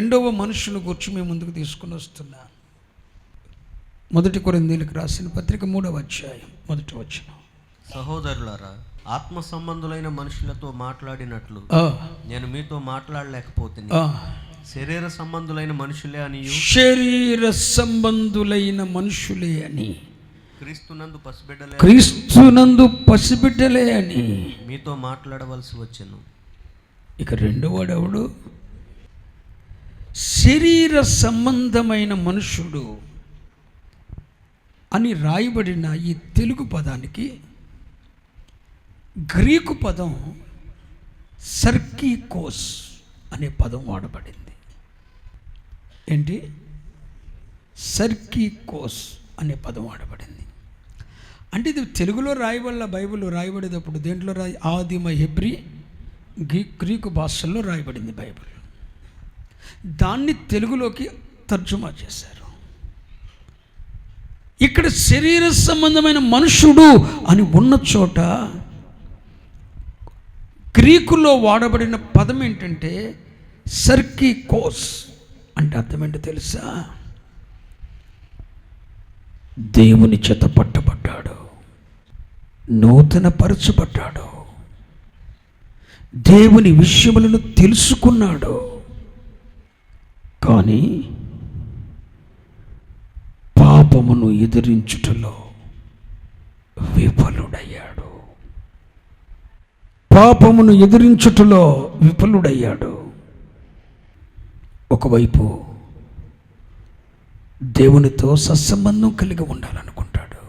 రెండవ మనుషుని గురించి మేము ముందుకు తీసుకుని వస్తున్నా. మొదటి కొరిందీలకు రాసిన పత్రిక మూడవ అధ్యాయం మొదటి వచ్చిన సహోదరులారా ఆత్మ సంబంధులైన మనుషులతో మాట్లాడినట్లు నేను మీతో మాట్లాడలేకపోతే శరీర సంబంధులైన మనుషులే అని శరీర సంబంధులైన మనుషులే అని. క్రీస్తునందు పసిబిడ్డలే క్రీస్తునందు పసిబిడ్డలే అని. మీతో మాట్లాడవలసి వచ్చెను. ఇక రెండవడెవడు శరీర సంబంధమైన మనుషుడు అని రాయబడిన ఈ తెలుగు పదానికి గ్రీకు పదం సర్కీకోస్ అనే పదం వాడబడింది. ఏంటి? సర్కీకోస్ అనే పదం వాడబడింది. అంటే ఇది తెలుగులో రాయబడిన బైబిల్ రాయబడేటప్పుడు దేంట్లో రాయి ఆదిమ హెబ్రి గ్రీ గ్రీకు భాషల్లో రాయబడింది బైబిల్. దాన్ని తెలుగులోకి తర్జుమా చేశారు. ఇక్కడ శరీర సంబంధమైన మనుషుడు అని ఉన్న చోట గ్రీకులో వాడబడిన పదం ఏంటంటే సర్కీ కోస్ అంటే అర్థమేంటో తెలుసా? దేవుని చేత పట్టబడ్డాడు నూతన పరచబడ్డాడు దేవుని విషయములను తెలుసుకున్నాడు. కానీ పాపమును ఎదిరించుటలో విఫలుడయ్యాడు. పాపమును ఎదిరించుటలో విఫలుడయ్యాడు. ఒకవైపు దేవునితో సత్సంబంధం కలిగి ఉండాలనుకుంటాడు.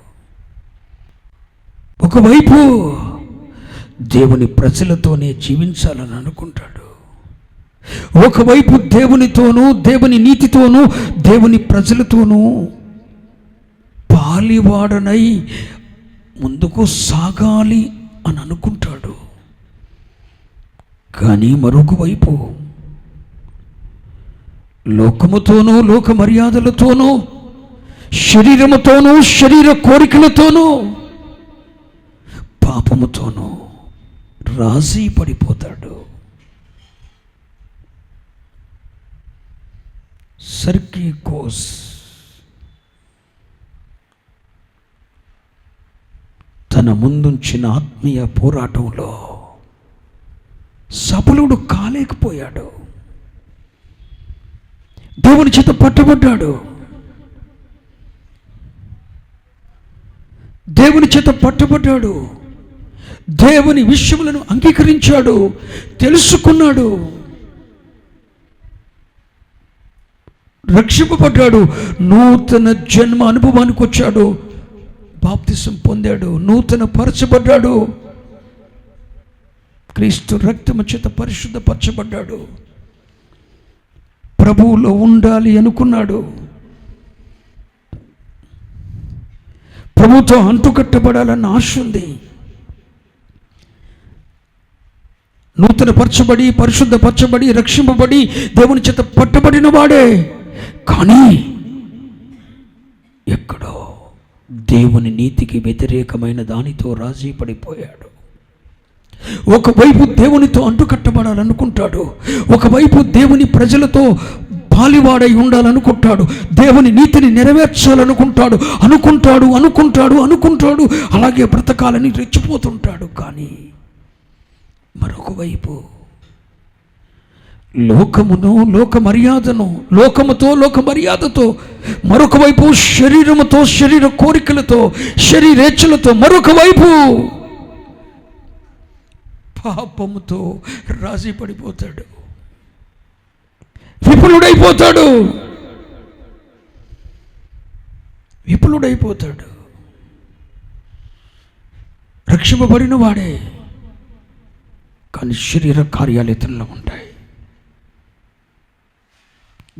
ఒకవైపు దేవుని ప్రజలతోనే జీవించాలని అనుకుంటాడు. ఒకవైపు దేవునితోనూ దేవుని నీతితోనూ దేవుని ప్రజలతోనూ పాలివాడనై ముందుకు సాగాలి అని అనుకుంటాడు. కానీ మరొక వైపు లోకముతోనూ లోక మర్యాదలతోనూ శరీరముతోనూ శరీర కోరికలతోనూ పాపముతోనూ రాజీ పడిపోతాడు. సర్కీ కోస్. తన ముందుంచిన ఆత్మీయ పోరాటంలో సఫలుడు కాలేకపోయాడు. దేవుని చేత పట్టబడ్డాడు. దేవుని చేత పట్టబడ్డాడు. దేవుని విషయములను అంగీకరించాడు. తెలుసుకున్నాడు. రక్షింపబడ్డాడు. నూతన జన్మ అనుభవానికి వచ్చాడు. బాప్తిసం పొందాడు. నూతన పరచబడ్డాడు క్రీస్తు రక్తము చేత పరిశుద్ధపరచబడ్డాడు. ప్రభువులో ఉండాలి అనుకున్నాడు. ప్రభుతో అంటుకట్టబడాలన్న ఆశ ఉంది. నూతన పరచబడి పరిశుద్ధపరచబడి రక్షింపబడి దేవుని చేత పట్టబడిన వాడే. కానీ ఎక్కడో దేవుని నీతికి వ్యతిరేకమైన దానితో రాజీ పడిపోయాడు. ఒకవైపు దేవునితో అంటుకట్టబడాలనుకుంటాడు ఒకవైపు దేవుని ప్రజలతో పాలివాడై ఉండాలనుకుంటాడు దేవుని నీతిని నెరవేర్చాలనుకుంటాడు అనుకుంటాడు అనుకుంటాడు అనుకుంటాడు అలాగే బ్రతకాలని రెచ్చిపోతుంటాడు. కానీ మరొకవైపు వైపు లోకమును లోక మర్యాదను లోకముతో లోక మర్యాదతో మరొక వైపు శరీరముతో శరీర కోరికలతో శరీరేచ్ఛలతో మరొక వైపు పాపముతో రాజీ పడిపోతాడు విపులుడైపోతాడు విపులుడైపోతాడు రక్షింపబడిన వాడే. కానీ శరీర కార్యాలు ఉంటాయి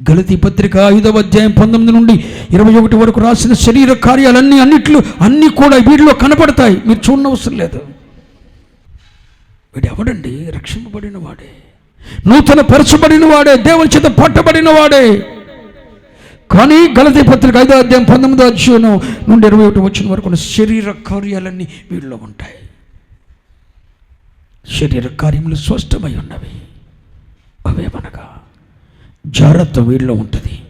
గలతి పత్రిక ఐదవ అధ్యాయం పంతొమ్మిది నుండి ఇరవై ఒకటి వరకు రాసిన శరీర కార్యాలన్నీ అన్నిట్లు అన్నీ కూడా వీటిలో కనపడతాయి. మీరు చూడనవసరం లేదు. వీడు ఎవడండి? రక్షింపబడిన వాడే. నూతన పరచబడిన వాడే. దేవుని చేత పట్టబడిన వాడే. కానీ గలతీ పత్రిక ఐదో అధ్యాయం పంతొమ్మిదో అధ్యాయం నుండి ఇరవై ఒకటి వచ్చిన వరకు శరీర కార్యాలన్నీ వీళ్ళలో ఉంటాయి. శరీర కార్యములు స్పష్టమై ఉన్నవి. అవేమనగా? జాగ్రత్త వీళ్ళలో ఉంటుంది.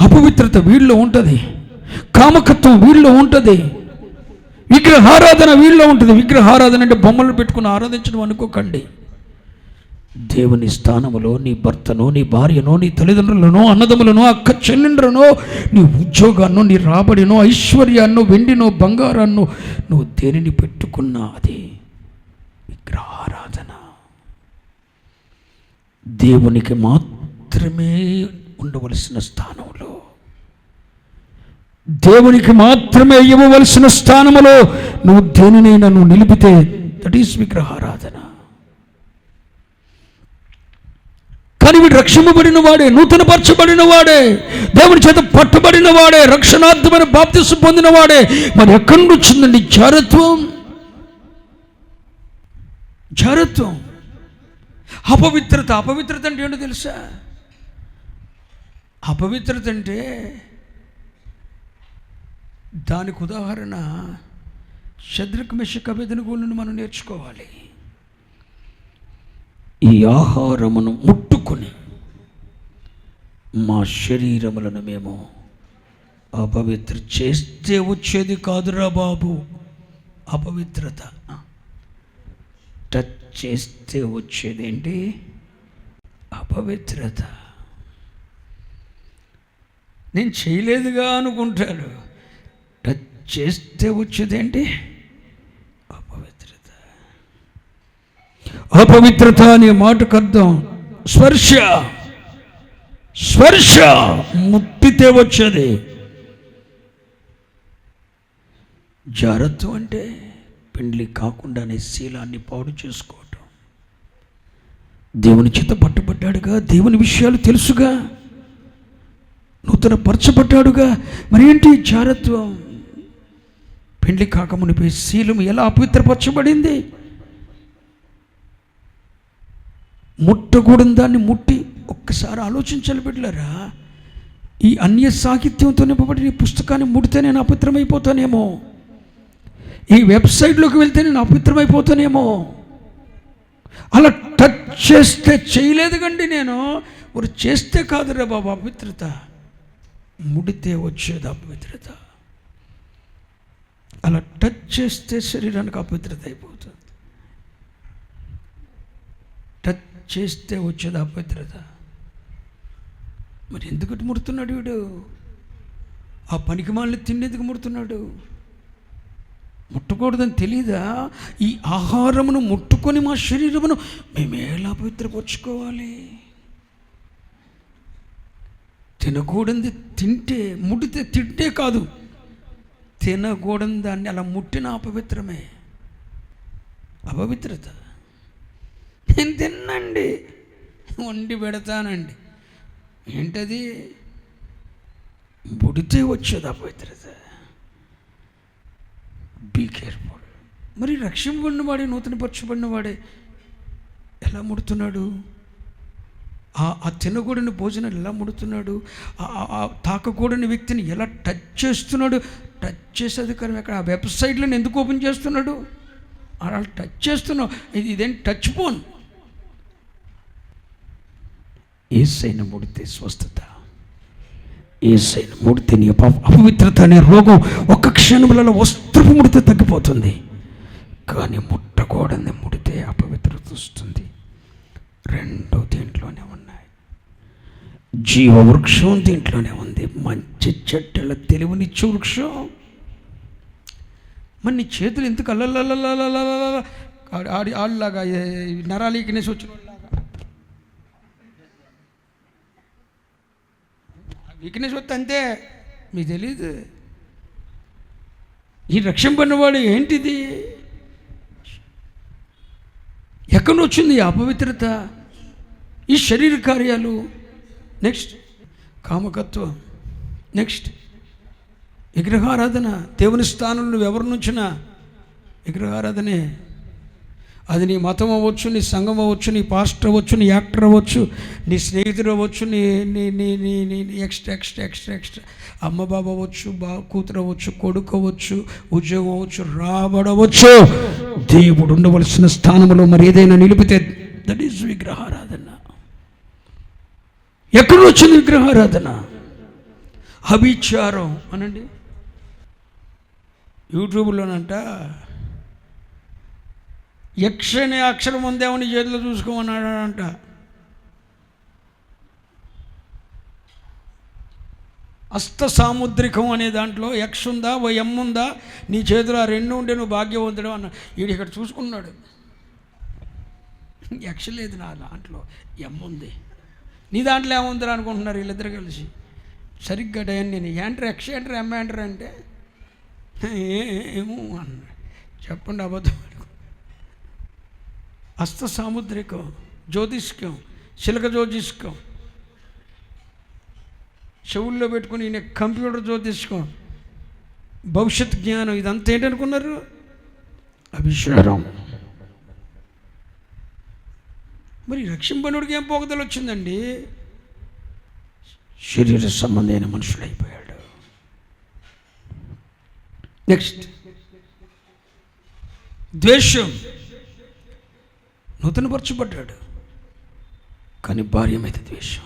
అపవిత్రత వీళ్ళలో ఉంటుంది. కామకత్వం వీళ్ళలో ఉంటుంది. విగ్రహారాధన వీళ్ళలో ఉంటుంది. విగ్రహారాధన అంటే బొమ్మలు పెట్టుకుని ఆరాధించడం అనుకోకండి. దేవుని స్థానములో నీ భర్తనో నీ భార్యనో నీ తల్లిదండ్రులను అన్నదములను అక్క చెల్లెండ్రనో నీ ఉద్యోగాన్నో నీ రాబడినో ఐశ్వర్యాన్నో వెండినో బంగారాన్నో నువ్వు దేనిని పెట్టుకున్నా అది విగ్రహారాధన. దేవునికి మాత్రం మాత్రమే ఉండవలసిన స్థానంలో దేవునికి మాత్రమే ఇవ్వవలసిన స్థానములో. నువ్వు దేనినైనా నువ్వు నిలిపితే దట్ ఈస్ విగ్రహారాధన. కానీ వీడు రక్షింపబడిన వాడే నూతనపరచబడిన వాడే దేవుని చేత పట్టబడిన వాడే రక్షణార్థమైన బాప్తిసు పొందిన వాడే. మరి ఎక్కడి నుండి వచ్చిందండి జారత్వం? జారత్వం. అపవిత్రత. అపవిత్రత అంటే ఏంటో తెలుసా? అపవిత్రత అంటే దానికి ఉదాహరణ శద్రక్ మెషక్ అభ్యర్థనగోళ్ళను మనం నేర్చుకోవాలి. ఈ ఆహారమును ముట్టుకొని మా శరీరములను మేము అపవిత్ర చేస్తే వచ్చేది కాదురా బాబు అపవిత్రత. టచ్ చేస్తే వచ్చేదేంటి? అపవిత్రత. నేను చేయలేదుగా అనుకుంటాడు టచ్ చేస్తే వచ్చేదేంటి అపవిత్రత. అపవిత్రత అనే మాటకు అర్థం స్పర్శ. స్పర్శ ముట్టితే వచ్చేది. జాగ్రత్త అంటే పెండ్లి కాకుండానే శీలాన్ని పాడు చేసుకోవటం. దేవుని చేత పట్టుబడ్డాడుగా దేవుని విషయాలు తెలుసుగా. నూతన పరచబడ్డాడుగా మరి ఏంటి జారత్వం? పెండ్లి కాకమునిపై శీలం ఎలా అపవిత్రపరచబడింది ముట్టకూడని దాన్ని ముట్టి ఒక్కసారి ఆలోచించాలి బిడ్డలరా. ఈ అన్య సాహిత్యంతో నింపబడిన ఈ పుస్తకాన్ని ముడితే నేను అపవిత్రమైపోతానేమో ఈ వెబ్సైట్లోకి వెళ్తే నేను అపవిత్రమైపోతానేమో అలా టచ్ చేస్తే చేయలేదు కండి నేను. మరి చేస్తే కాదురా బాబు అపవిత్రత ముడితే వచ్చేది అపవిత్రత అలా టచ్ చేస్తే శరీరానికి అపవిత్రత అయిపోతుంది. టచ్ చేస్తే వచ్చేది అపవిత్రత మరి ఎందుకు ముడుతున్నాడు వీడు? ఆ పనికి మాలని తిండేందుకు ముడుతున్నాడు? ముట్టకూడదని తెలీదా? ఈ ఆహారమును ముట్టుకొని మా శరీరమును మేము ఎలా పవిత్రపరచుకోవాలి? తినకూడంది తింటే ముడితే తింటే కాదు. తినకూడని దాన్ని అలా ముట్టిన అపవిత్రమే. అపవిత్రత. నేను తిన్నండి వండి పెడతానండి. ఏంటది? ముడితే వచ్చేది అపవిత్రత. బీ కేర్ఫుల్ మరి రక్షింపబడిన వాడే నూతనపరచబడిన వాడే ఎలా ముడుతున్నాడు? ఆ ఆ తినకూడని భోజనం ఎలా ముడుతున్నాడు? తాకకూడని వ్యక్తిని ఎలా టచ్ చేస్తున్నాడు? టచ్ చేసే అధికారం అక్కడ ఆ వెబ్సైట్లను ఎందుకు ఓపెన్ చేస్తున్నాడు? అలా టచ్ చేస్తున్నావు. ఇది ఇదేం టచ్ ఫోన్? ఏసైన ముడితే స్వస్థత. ఏసైన ముడితే నీ అపవిత్రత అనే రోగం ఒక్క క్షణములలో వస్త్రపు ముడితే తగ్గిపోతుంది. కానీ ముట్టకూడని ముడితే అపవిత్రత వస్తుంది. రెండు దీంట్లోనే ఉన్నాయి జీవ వృక్షం దీంట్లోనే ఉంది. మంచి చెట్టుల తెలివినిచ్చు వృక్షం. మరి నీ చేతులు ఎందుకు అల్లల్లల్లల్లల్లల్లల్ల ఆడి ఆళ్ళలాగా నరాలీకినేసి వచ్చిన వీక్నెస్ వస్తే అంతే. మీకు తెలియదు ఈ రక్షింపడినవాడు ఏంటిది? ఎక్కడి వచ్చింది ఈ అపవిత్రత? ఈ శరీర కార్యాలు? నెక్స్ట్ కామకత్వం. నెక్స్ట్ విగ్రహారాధన. దేవుని స్థానంలో నువ్వు ఎవరి నుంచినా విగ్రహారాధనే. అది నీ మతం అవ్వచ్చు నీ సంఘం అవ్వచ్చు నీ పాస్టర్ అవ్వచ్చు నీ యాక్టర్ అవ్వచ్చు నీ స్నేహితుడు అవ్వచ్చు నీ నీ నీ నీ నీ నీ ఎక్స్ట్రా ఎక్స్ట్రా ఎక్స్ట్రా ఎక్స్ట్రా. అమ్మ బాబు అవ్వచ్చు బా కూతురు అవ్వచ్చు కొడుకు అవ్వచ్చు ఉద్యోగం అవ్వచ్చు రాబడవచ్చు దేవుడు ఉండవలసిన స్థానంలో మరి ఏదైనా నిలిపితే దట్ ఈస్ విగ్రహారాధన. ఎక్కడ వచ్చింది విగ్రహారాధన? అభిచారం అనండి. యూట్యూబ్లోనంట యక్ష అనే అక్షరం ఉందేమని చేతిలో చూసుకోమన్నాడంట. అస్త సాముద్రికం అనే దాంట్లో యక్ష ఉందా ఓ ఎమ్ ఉందా నీ చేతిలో ఆ రెండు ఉంటే నువ్వు భాగ్యవంతుడు అన్న వీడు ఇక్కడ చూసుకున్నాడు. యక్ష లేదు నా దాంట్లో ఎమ్ ఉంది. నీ దాంట్లో ఏముందిరా అనుకుంటున్నారు వీళ్ళిద్దరు కలిసి? సరిగ్గా డయన్ నేను ఏంటర్ ఎక్స్ ఏంటర్ ఎమ్ ఏంటర్ అంటే ఏమో అన్న. చెప్పండి అబద్ధం అనుకో. సాముద్రికం జ్యోతిష్కం శిలక జ్యోతిష్కం. చెవుల్లో పెట్టుకుని ఈయన కంప్యూటర్ జ్యోతిష్కం. భవిష్యత్ జ్ఞానం ఇదంతా ఏంటనుకున్నారు అభిషేకం. మరి రక్షింపనుడికి ఏం పోగదలు వచ్చిందండి? శరీర సంబంధమైన మనుషుడు అయిపోయాడు నెక్స్ట్ ద్వేషం. నూతనపరచబడ్డాడు. కానీ భార్య మీద ద్వేషం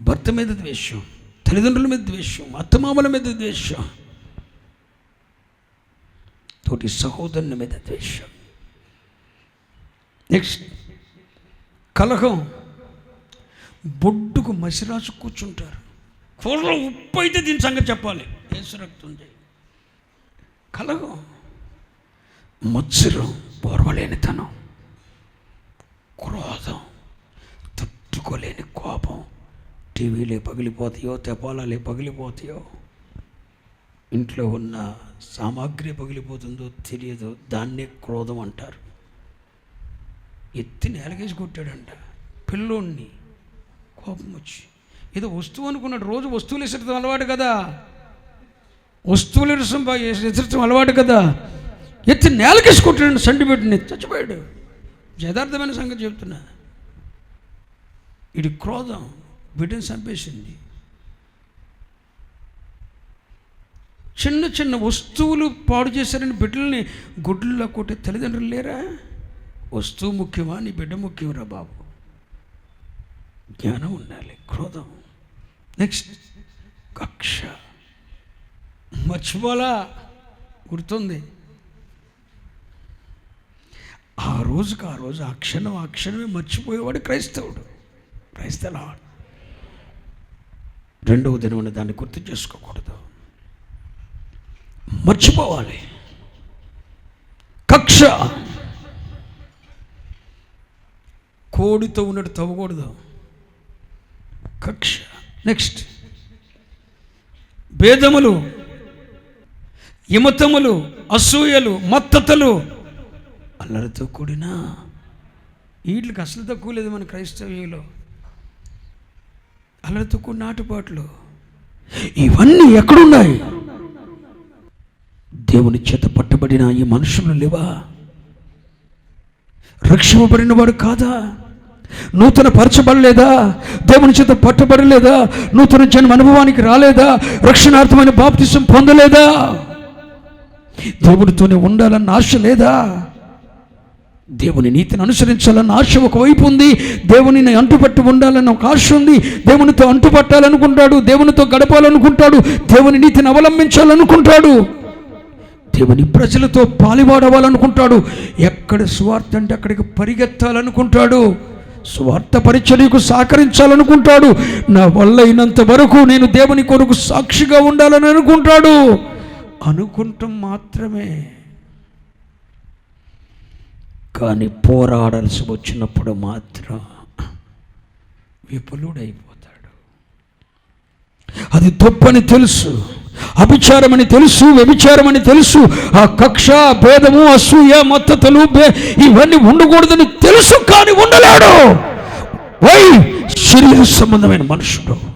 భర్త మీద ద్వేషం తల్లిదండ్రుల మీద ద్వేషం అత్తమామల మీద ద్వేషం తోటి సహోదరుని మీద ద్వేషం. నెక్స్ట్ కలహం. బొడ్డుకు మసిరాసు కూర్చుంటారు. కూరలో ఉప్పు అయితే దీని సంగతి చెప్పాలి. ఏసు చేయి కలహం. మత్సరం పోర్వలేనితనం క్రోధం. తట్టుకోలేని కోపం. టీవీలే పగిలిపోతాయో తెపాలాలే పగిలిపోతాయో. ఇంట్లో ఉన్న సామాగ్రి పగిలిపోతుందో తెలియదు దాన్నే క్రోధం అంటారు. ఎత్తి నేలకేసి కొట్టాడంట. పిల్లోడిని కోపం వచ్చి. ఏదో వస్తువు అనుకున్నాడు. రోజు వస్తువులు ఎసరతం అలవాటు కదా. వస్తువులు ఎరసం ఎసరతం అలవాటు కదా. ఎత్తి నేలకేసి కొట్టాడు సండి పెట్టిన చచ్చిపోయాడు. యథార్థమైన సంగతి చెప్తున్నా. ఇది క్రోధం. బిడ్డను చంపేసింది. చిన్న చిన్న వస్తువులు పాడు చేశారని బిడ్డల్ని గుడ్లలో కొట్టే తల్లిదండ్రులు లేరా? వస్తువు ముఖ్యమా? నీ బిడ్డ ముఖ్యంరా బాబు? జ్ఞానం ఉండాలి క్రోధం. నెక్స్ట్ కక్ష. మర్చిపోలా గుర్తుంది. ఆ రోజుకి ఆ రోజు ఆ క్షణం ఆ క్షణమే మర్చిపోయేవాడు క్రైస్తవుడు. క్రైస్తలా రెండవ ఉన్న దాన్ని గుర్తు చేసుకోకూడదు. మర్చిపోవాలి. కక్ష. కోడితో ఉన్నట్టు తవ్వకూడదు. కక్ష. నెక్స్ట్. భేదములు ఇమతములు అసూయలు మత్తతలు అల్లరితో కూడిన వీటికి అసలు తక్కువ లేదు మన క్రైస్తవ్యంలో. అల్లరితో కూడిన ఆటపాట్లు. ఇవన్నీ ఎక్కడున్నాయి? దేవుని చేత పట్టబడిన ఈ మనుషులు లేవా? రక్షింపబడిన వాడు కాదా? నూతన పరచబడలేదా దేవుని చేత పట్టబడలేదా? నూతన జన్మ అనుభవానికి రాలేదా? రక్షణార్థమైన బాప్తిసం పొందలేదా? దేవునితోనే ఉండాలన్న ఆశ లేదా? దేవుని నీతిని అనుసరించాలన్న ఆశ ఒకవైపు ఉంది. దేవునిని అంటుపట్టి ఉండాలన్న ఒక ఆశ ఉంది. దేవునితో అంటుపట్టాలనుకుంటాడు. దేవునితో గడపాలనుకుంటాడు. దేవుని నీతిని అవలంబించాలనుకుంటాడు. దేవుని ప్రజలతో పాలివాడవాలనుకుంటాడు ఎక్కడ స్వార్థ అంటే అక్కడికి పరిగెత్తాలనుకుంటాడు. స్వార్థ పరిచర్యకు సహకరించాలనుకుంటాడు. నా వల్ల అయినంత వరకు నేను దేవుని కొరకు సాక్షిగా ఉండాలని అనుకుంటాడు. అనుకుంటాం మాత్రమే. కానీ పోరాడాల్సి వచ్చినప్పుడు మాత్రం విపులుడైపోతాడు అది తప్పని తెలుసు. అభిచారమని తెలుసు వ్యభిచారమని తెలుసు. ఆ కక్ష భేదము అసూయ మత్తతలు ఇవన్నీ ఉండకూడదని తెలుసు కానీ ఉండలేడు. వై శరీర సంబంధమైన మనుషుడు.